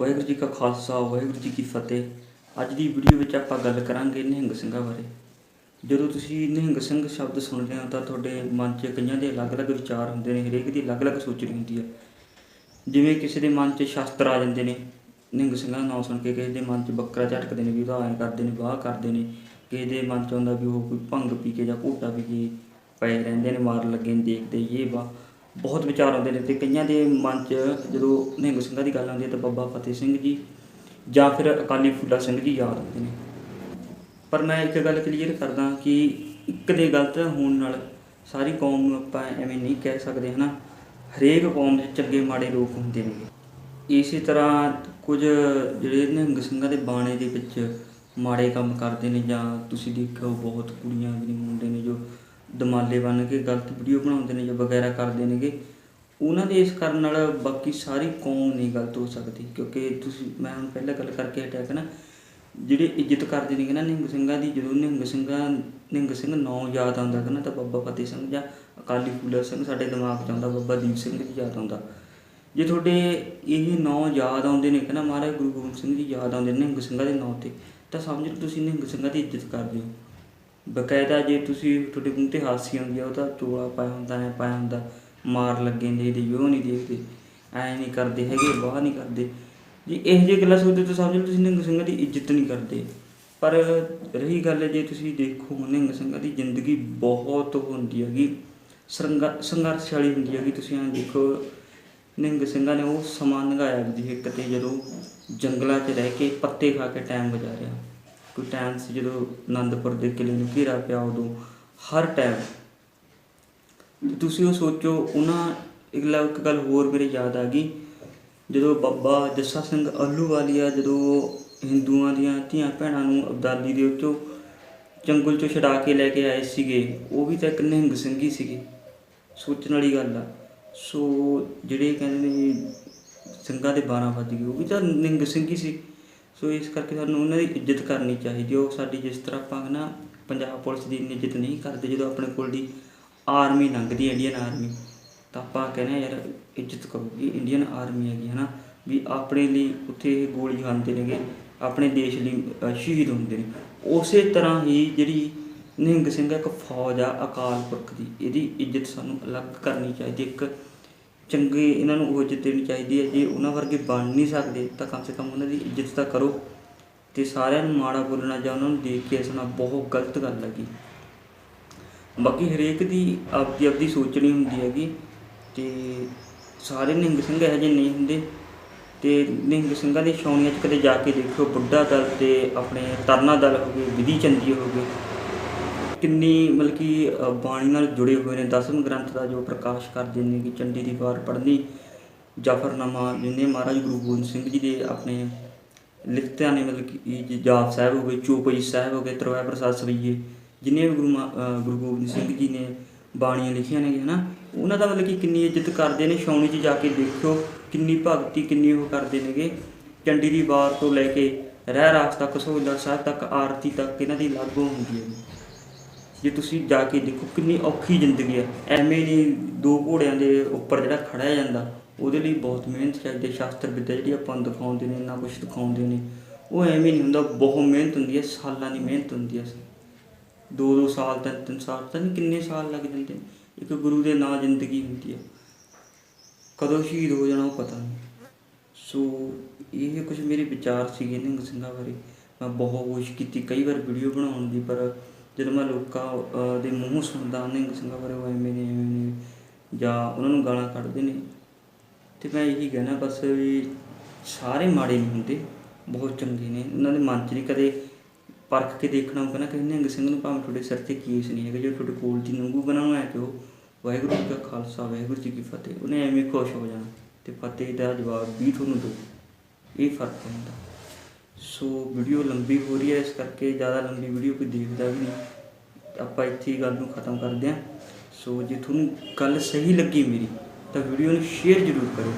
ਵਾਹਿਗੁਰੂ ਜੀ ਕਾ ਖਾਲਸਾ, ਵਾਹਿਗੁਰੂ ਜੀ ਕੀ ਫਤਿਹ। ਅੱਜ ਦੀ ਵੀਡੀਓ ਵਿੱਚ ਆਪਾਂ ਗੱਲ ਕਰਾਂਗੇ ਨਿਹੰਗ ਸਿੰਘਾਂ ਬਾਰੇ। ਜਦੋਂ ਤੁਸੀਂ ਨਿਹੰਗ ਸਿੰਘ ਸ਼ਬਦ ਸੁਣਦੇ ਹੋ ਤਾਂ ਤੁਹਾਡੇ ਮਨ 'ਚ ਕਈਆਂ ਦੇ ਅਲੱਗ-ਅਲੱਗ ਵਿਚਾਰ ਹੁੰਦੇ ਨੇ, ਹਰੇਕ ਦੀ ਅਲੱਗ-ਅਲੱਗ ਸੋਚਣੀ ਹੁੰਦੀ ਹੈ। ਜਿਵੇਂ ਕਿਸੇ ਦੇ ਮਨ 'ਚ ਸ਼ਸਤਰ ਆ ਜਾਂਦੇ ਨੇ, ਨਿਹੰਗ ਸਿੰਘਾਂ ਦਾ ਨਾਮ ਸੁਣ ਕੇ ਕਿਸੇ ਦੇ ਮਨ 'ਚ ਬੱਕਰਾ ਝਟਕਦੇ ਨੇ ਵੀ ਉਹਦਾ ਐਂ ਕਰਦੇ ਨੇ, ਵਾਹ ਕਰਦੇ ਨੇ। ਕਿਸੇ ਦੇ ਮਨ 'ਚ ਆਉਂਦਾ ਵੀ ਉਹ ਕੋਈ ਭੰਗ ਪੀ ਕੇ ਜਾਂ ਘੋਟਾ ਪੀ ਕੇ ਪਏ ਰਹਿੰਦੇ ਨੇ ਮਾਰ ਲੱਗੇ ਨੇ, ਦੇਖਦੇ ਇਹ ਵਾ ਬਹੁਤ ਵਿਚਾਰ ਆਉਂਦੇ ਨੇ ਤੇ ਕਈਆਂ ਦੇ ਮਨ 'ਚ ਜਦੋਂ ਨਿਹੰਗ ਸਿੰਘਾਂ ਦੀ ਗੱਲ ਆਉਂਦੀ ਹੈ ਤਾਂ ਬਾਬਾ ਫਤਿਹ ਸਿੰਘ ਜੀ ਜਾਂ ਫਿਰ ਅਕਾਲੀ ਫੂਲਾ ਸਿੰਘ ਜੀ ਯਾਦ ਆਉਂਦੇ ਨੇ। ਪਰ ਮੈਂ ਇੱਕ ਗੱਲ ਕਲੀਅਰ ਕਰਦਾ ਕਿ ਇੱਕ ਦੇ ਗਲਤ ਹੋਣ ਨਾਲ ਸਾਰੀ ਕੌਮ ਨੂੰ ਆਪਾਂ ਐਵੇਂ ਨਹੀਂ ਕਹਿ ਸਕਦੇ, ਹਨਾ? ਹਰੇਕ ਕੌਮ ਦੇ ਚੰਗੇ ਮਾੜੇ ਲੋਕ ਹੁੰਦੇ ਨੇ। ਇਸੇ ਤਰ੍ਹਾਂ ਕੁਝ ਜਿਹੜੇ ਨਿਹੰਗ ਸਿੰਘਾਂ ਦੇ ਬਾਣੇ ਦੇ ਵਿੱਚ ਮਾੜੇ ਕੰਮ ਕਰਦੇ ਨੇ ਜਾਂ ਤੁਸੀਂ ਦੇਖੋ ਬਹੁਤ ਕੁੜੀਆਂ ਵੀ ਨੇ ਮੁੰਡੇ ਨੇ ਜੋ ਦਮਾਲੇ ਬਣ ਕੇ ਗਲਤ ਵੀਡੀਓ ਬਣਾਉਂਦੇ ਨੇ ਜਾਂ ਵਗੈਰਾ ਕਰਦੇ ਨੇਗੇ, ਉਹਨਾਂ ਦੇ ਇਸ ਕਰਨ ਨਾਲ ਬਾਕੀ ਸਾਰੀ ਕੌਮ ਨਹੀਂ ਗਲਤ ਹੋ ਸਕਦੀ, ਕਿਉਂਕਿ ਤੁਸੀਂ, ਮੈਂ ਹੁਣ ਪਹਿਲਾਂ ਗੱਲ ਕਰਕੇ ਹਟਿਆ ਕਿ ਨਾ, ਜਿਹੜੇ ਇੱਜ਼ਤ ਕਰਦੇ ਨੇ ਕਿ ਨਾ ਨਿਹੰਗ ਸਿੰਘਾਂ ਦੀ, ਜਦੋਂ ਨਿਹੰਗ ਸਿੰਘਾਂ ਨਿਹੰਗ ਸਿੰਘ ਨਾਂ ਯਾਦ ਆਉਂਦਾ ਕਿ ਨਾ ਤਾਂ ਬਾਬਾ ਫਤਿਹ ਸਿੰਘ ਜਾਂ ਅਕਾਲੀ ਫੂਲਾ ਸਿੰਘ ਸਾਡੇ ਦਿਮਾਗ 'ਚ ਆਉਂਦਾ, ਬਾਬਾ ਦੀਪ ਸਿੰਘ ਜੀ ਯਾਦ ਆਉਂਦਾ। ਜੇ ਤੁਹਾਡੇ ਇਹ ਨੌ ਯਾਦ ਆਉਂਦੇ ਨੇ ਕਿ ਨਾ ਮਹਾਰਾਜ ਗੁਰੂ ਗੋਬਿੰਦ ਸਿੰਘ ਜੀ ਯਾਦ ਆਉਂਦੇ ਨੇ ਨਿਹੰਗ ਸਿੰਘਾਂ ਦੇ ਨਾਂ ਤੇ, ਤਾਂ ਸਮਝ ਲਓ ਤੁਸੀਂ ਨਿਹੰਗ ਸਿੰਘਾਂ ਦੀ ਇੱਜ਼ਤ ਕਰਦੇ ਹੋ। ਬਕਾਇਦਾ ਜੇ ਤੁਸੀਂ ਤੁਹਾਡੇ ਮੂੰਹ ਤੇ ਹਾਸੀ ਆਉਂਦੀ ਆ ਉਹਦਾ ਤਾਂ ਚੋਲਾ ਪਾਇਆ ਹੁੰਦਾ, ਐ ਪਾਇਆ ਹੁੰਦਾ। ਮਾਰ ਲੱਗੇ ਨੇ ਦੇਖਦੇ ਉਹ ਨਹੀਂ ਦੇਖਦੇ ਐ ਨਹੀਂ ਕਰਦੇ ਹੈਗੇ, ਵਾਹ ਨਹੀਂ ਕਰਦੇ। ਜੇ, ਇਹੋ ਜਿਹੀ ਗੱਲਾਂ ਸੁਣਦੇ ਤਾਂ ਸਮਝ ਲਓ ਤੁਸੀਂ ਨਿਹੰਗ ਸਿੰਘਾਂ ਦੀ ਇੱਜ਼ਤ ਨਹੀਂ ਕਰਦੇ। ਪਰ ਰਹੀ ਗੱਲ ਜੇ ਤੁਸੀਂ ਦੇਖੋ ਨਿਹੰਗ ਸਿੰਘਾਂ ਦੀ ਜ਼ਿੰਦਗੀ ਬਹੁਤ ਹੁੰਦੀ ਹੈਗੀ। ਸੰਘ- ਸੰਘਰਸ਼ ਵਾਲੀ ਹੁੰਦੀ ਹੈਗੀ, ਤੁਸੀਂ ਐਂ ਦੇਖੋ। ਨਿਹੰਗ ਸਿੰਘਾਂ ਨੇ ਉਹ ਸਮਾਂ ਲੰਘਾਇਆ ਵੀ ਇੱਕ ਤੇ ਜਦੋਂ ਜੰਗਲਾਂ 'ਚ ਰਹਿ ਕੇ ਪੱਤੇ ਖਾ ਕੇ ਟਾਈਮ ਗੁਜ਼ਾਰਿਆ। ਕੋਈ ਟਾਈਮ ਸੀ ਜਦੋਂ ਆਨੰਦਪੁਰ ਦੇ ਕਿਲੇ ਨੂੰ ਘੇਰਾ ਪਿਆ ਉਦੋਂ, ਹਰ ਟਾਈਮ ਤੁਸੀਂ ਉਹ ਸੋਚੋ, ਉਹਨਾਂ, ਇੱਕ ਇੱਕ ਗੱਲ ਹੋਰ ਮੇਰੇ ਯਾਦ ਆ ਗਈ। ਜਦੋਂ ਬਾਬਾ ਜੱਸਾ ਸਿੰਘ ਆਹਲੂਵਾਲੀਆ, ਜਦੋਂ ਹਿੰਦੂਆਂ ਦੀਆਂ ਧੀਆਂ ਭੈਣਾਂ ਨੂੰ ਅਬਦਾਲੀ ਦੇ ਉੱਤੋਂ ਜੰਗਲ ਚੋਂ ਛਡਾ ਕੇ ਲੈ ਕੇ ਆਏ ਸੀਗੇ, ਉਹ ਵੀ ਤਾਂ ਇੱਕ ਨਿਹੰਗ ਸਿੰਘ ਹੀ ਸੀਗੇ। ਸੋਚਣ ਵਾਲੀ ਗੱਲ ਆ। ਸੋ, ਜਿਹੜੇ ਕਹਿੰਦੇ ਨੇ ਸਿੰਘਾਂ ਦੇ 12 ਵੱਜ ਗਏ, ਉਹ ਵੀ ਤਾਂ ਨਿਹੰਗ ਸਿੰਘ ਹੀ ਸੀ। ਸੋ ਇਸ ਕਰਕੇ ਸਾਨੂੰ ਉਹਨਾਂ ਦੀ ਇੱਜ਼ਤ ਕਰਨੀ ਚਾਹੀਦੀ ਉਹ ਸਾਡੀ ਜਿਸ ਤਰ੍ਹਾਂ ਆਪਾਂ ਨਾ, ਪੰਜਾਬ ਪੁਲਿਸ ਦੀ ਇੰਨੀ ਇੱਜ਼ਤ ਨਹੀਂ ਕਰਦੇ ਜਦੋਂ ਆਪਣੇ ਕੋਲ ਦੀ ਆਰਮੀ ਲੰਘਦੀ ਹੈ, ਇੰਡੀਅਨ ਆਰਮੀ। ਤਾਂ ਆਪਾਂ ਕਹਿੰਦੇ ਹਾਂ, ਯਾਰ ਇੱਜ਼ਤ ਕਰੋ ਇਹ ਇੰਡੀਅਨ ਆਰਮੀ ਹੈਗੀ ਹੈ ਨਾ, ਵੀ ਆਪਣੇ ਲਈ ਉੱਥੇ ਇਹ ਗੋਲੀ ਖਾਂਦੇ ਨੇਗੇ, ਆਪਣੇ ਦੇਸ਼ ਲਈ ਸ਼ਹੀਦ ਹੁੰਦੇ ਨੇ। ਉਸੇ ਤਰ੍ਹਾਂ ਹੀ ਜਿਹੜੀ ਨਿਹੰਗ ਸਿੰਘ ਇੱਕ ਫੌਜ ਆ, ਅਕਾਲ ਪੁਰਖ ਦੀ, ਇਹਦੀ ਇੱਜ਼ਤ ਸਾਨੂੰ ਅਲੱਗ ਕਰਨੀ ਚਾਹੀਦੀ ਇੱਕ ਚੰਗੇ ਇਹਨਾਂ ਨੂੰ ਉਹ ਇੱਜ਼ਤ ਦੇਣੀ ਚਾਹੀਦੀ ਹੈ, ਜੇ ਉਹਨਾਂ ਵਰਗੇ ਬਣ ਨਹੀਂ ਸਕਦੇ ਤਾਂ ਕਮ ਸੇ ਕਮ ਉਹਨਾਂ ਦੀ ਇੱਜ਼ਤ ਤਾਂ ਕਰੋ। ਤੇ ਸਾਰਿਆਂ ਨੂੰ ਮਾੜਾ ਬੋਲਣਾ ਜਾਂ ਉਹਨਾਂ ਨੂੰ ਦੇਖ ਕੇ ਹੱਸਣਾ ਬਹੁਤ ਗਲਤ ਗੱਲ ਹੈਗੀ। ਬਾਕੀ ਹਰੇਕ ਦੀ ਆਪਦੀ ਆਪਦੀ ਸੋਚਣੀ ਹੁੰਦੀ ਹੈਗੀ ਤੇ ਸਾਰੇ ਨਿਹੰਗ ਸਿੰਘ ਇਹੋ ਜਿਹੇ ਨਹੀਂ ਹੁੰਦੇ। ਤੇ ਨਿਹੰਗ ਸਿੰਘਾਂ ਦੇ ਛਾਉਣੀਆਂ 'ਚ ਕਦੇ ਜਾ ਕੇ ਦੇਖਿਓ, ਬੁੱਢਾ ਦਲ ਤੇ ਆਪਣੇ ਤਰਨਾ ਦਲ ਹੋ ਗਏ, ਵਿਧੀ ਚੰਦੀ ਹੋ ਗਏ। ਕਿੰਨੀ ਮਤਲਬ ਕਿ ਅ, ਬਾਣੀ ਨਾਲ ਜੁੜੇ ਹੋਏ ਨੇ? ਦਸਮ ਗ੍ਰੰਥ ਦਾ ਜੋ ਪ੍ਰਕਾਸ਼ ਕਰਦੇ ਨੇ ਕਿ ਚੰਡੀ ਦੀ ਵਾਰ ਪੜ੍ਹਨੀ ਜਾਫਰਨਾਮਾ ਜਿੰਨੇ ਮਹਾਰਾਜ ਗੁਰੂ ਗੋਬਿੰਦ ਸਿੰਘ ਜੀ ਦੇ ਆਪਣੇ ਲਿਖਤਿਆਂ ਨੇ ਮਤਲਬ ਕਿ ਜਾਪ ਸਾਹਿਬ ਹੋ ਗਏ ਚੌਪਈ ਸਾਹਿਬ ਹੋ ਗਏ ਤਰਵੈ ਪ੍ਰਸਾਦ ਸਵਈਏ ਜਿੰਨੇ ਵੀ ਗੁਰੂ ਮਾ- ਅ, ਗੁਰੂ ਗੋਬਿੰਦ ਸਿੰਘ ਜੀ ਨੇ ਬਾਣੀਆਂ ਲਿਖੀਆਂ ਨੇ ਹਨਾ? ਉਹਨਾਂ ਦਾ ਮਤਲਬ ਕਿ ਕਿੰਨੀ ਇੱਜ਼ਤ ਕਰਦੇ ਨੇ? ਛਾਉਣੀ 'ਚ ਜਾ ਕੇ ਦੇਖਿਓ ਕਿੰਨੀ ਭਗਤੀ ਕਿੰਨੀ ਉਹ ਕਰਦੇ ਨੇਗੇ। ਚੰਡੀ ਦੀ ਵਾਰ ਤੋਂ ਲੈ ਕੇ ਰਹਿ ਰਾਸ ਤੱਕ ਸੋਹਿਲਾ ਸਾਹਿਬ ਤੱਕ ਆਰਤੀ ਤੱਕ ਇਹਨਾਂ ਦੀ ਲਾਗੂ ਹੁੰਦੀ ਹੈ। ਜੇ ਜੇ ਤੁਸੀਂ ਜਾ ਕੇ ਦੇਖੋ ਕਿੰਨੀ ਔਖੀ ਜ਼ਿੰਦਗੀ ਹੈ ਐਵੇਂ ਨਹੀਂ ਦੋ ਘੋੜਿਆਂ ਦੇ ਉੱਪਰ ਜਿਹੜਾ ਖੜਿਆ ਜਾਂਦਾ, ਉਹਦੇ ਲਈ ਬਹੁਤ ਮਿਹਨਤ ਚਾਹੀਦੀ ਹੈ ਸ਼ਾਸਤਰ ਵਿੱਦਿਆ ਜਿਹੜੀ ਆਪਾਂ ਨੂੰ ਦਿਖਾਉਂਦੇ ਨੇ, ਇੰਨਾ ਕੁਝ ਦਿਖਾਉਂਦੇ ਨੇ, ਉਹ ਐਵੇਂ ਨਹੀਂ ਹੁੰਦਾ, ਬਹੁਤ ਮਿਹਨਤ ਹੁੰਦੀ ਹੈ, ਸਾਲਾਂ ਦੀ ਮਿਹਨਤ ਹੁੰਦੀ ਹੈ। ਦੋ ਦੋ ਸਾਲ ਤਿੰਨ ਤਿੰਨ ਸਾਲ ਤਾਂ ਨਹੀਂ ਕਿੰਨੇ ਸਾਲ ਲੱਗ ਜਾਂਦੇ ਨੇ, ਇੱਕ ਗੁਰੂ ਦੇ ਨਾਂ ਜ਼ਿੰਦਗੀ ਹੁੰਦੀ ਹੈ। ਕਦੋਂ ਸ਼ਹੀਦ ਹੋ ਜਾਣਾ ਉਹ ਪਤਾ ਨਹੀਂ। ਸੋ ਇਹ ਕੁਝ ਮੇਰੇ ਵਿਚਾਰ ਸੀਗੇ ਨਿਹੰਗ ਸਿੰਘਾਂ ਬਾਰੇ, ਮੈਂ ਬਹੁਤ ਕੋਸ਼ਿਸ਼ ਕੀਤੀ, ਕਈ ਵਾਰ ਵੀਡੀਓ ਬਣਾਉਣ ਦੀ, ਪਰ ਜਦੋਂ ਮੈਂ ਲੋਕਾਂ ਦੇ ਮੂੰਹੋਂ ਸੁਣਦਾ ਨਿਹੰਗ ਸਿੰਘਾਂ ਬਾਰੇ ਉਹ ਐਵੇਂ ਨੇ ਐਵੇਂ ਨੇ, ਜਾਂ ਉਹਨਾਂ ਨੂੰ ਗਾਲਾਂ ਕੱਢਦੇ ਨੇ ਅਤੇ ਮੈਂ ਇਹੀ ਕਹਿਣਾ ਬਸ ਵੀ ਸਾਰੇ ਮਾੜੇ ਨਹੀਂ ਹੁੰਦੇ, ਬਹੁਤ ਚੰਗੇ ਨੇ, ਉਹਨਾਂ ਦੇ ਮਨ 'ਚ ਨਹੀਂ ਕਦੇ ਪਰਖ ਕੇ ਦੇਖਣਾ ਹੋਊਗਾ ਨਾ ਕਿ ਨਿਹੰਗ ਸਿੰਘ ਨੂੰ ਭਾਵੇਂ ਤੁਹਾਡੇ ਸਿਰ ਤੇ ਕੇਸ ਨਹੀਂ ਹੈਗਾ, ਜੋ ਤੁਹਾਡੇ ਕੋਲ ਦੀ ਨੰਗੂ ਬਣਾਉਣਾ ਹੈ ਜੋ ਵਾਹਿਗੁਰੂ ਜੀ ਕਾ ਖਾਲਸਾ, ਵਾਹਿਗੁਰੂ ਜੀ ਕੀ ਫਤਿਹ, ਉਹਨੇ ਐਵੇਂ ਖੁਸ਼ ਹੋ ਜਾਣਾ, ਤੇ ਫਤਿਹ ਦਾ ਜਵਾਬ ਵੀ ਤੁਹਾਨੂੰ ਦੋ, ਇਹ ਫ਼ਰਕ ਹੁੰਦਾ ਸੋ ਵੀਡੀਓ ਲੰਬੀ ਹੋ ਰਹੀ ਹੈ, ਇਸ ਕਰਕੇ ਜ਼ਿਆਦਾ ਲੰਬੀ ਵੀਡੀਓ ਕੋਈ ਦੇਖਦਾ ਵੀ ਨਹੀਂ। ਆਪਾਂ ਇੱਥੇ ਹੀ ਗੱਲ ਨੂੰ ਖਤਮ ਕਰਦੇ ਹਾਂ। ਸੋ ਜੇ ਤੁਹਾਨੂੰ ਗੱਲ ਸਹੀ ਲੱਗੀ ਮੇਰੀ, ਤਾਂ ਵੀਡੀਓ ਨੂੰ ਸ਼ੇਅਰ ਜ਼ਰੂਰ ਕਰਿਓ।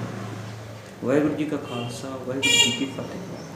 ਵਾਹਿਗੁਰੂ ਜੀ ਕਾ ਖਾਲਸਾ, ਵਾਹਿਗੁਰੂ ਜੀ ਕੀ ਫਤਿਹ।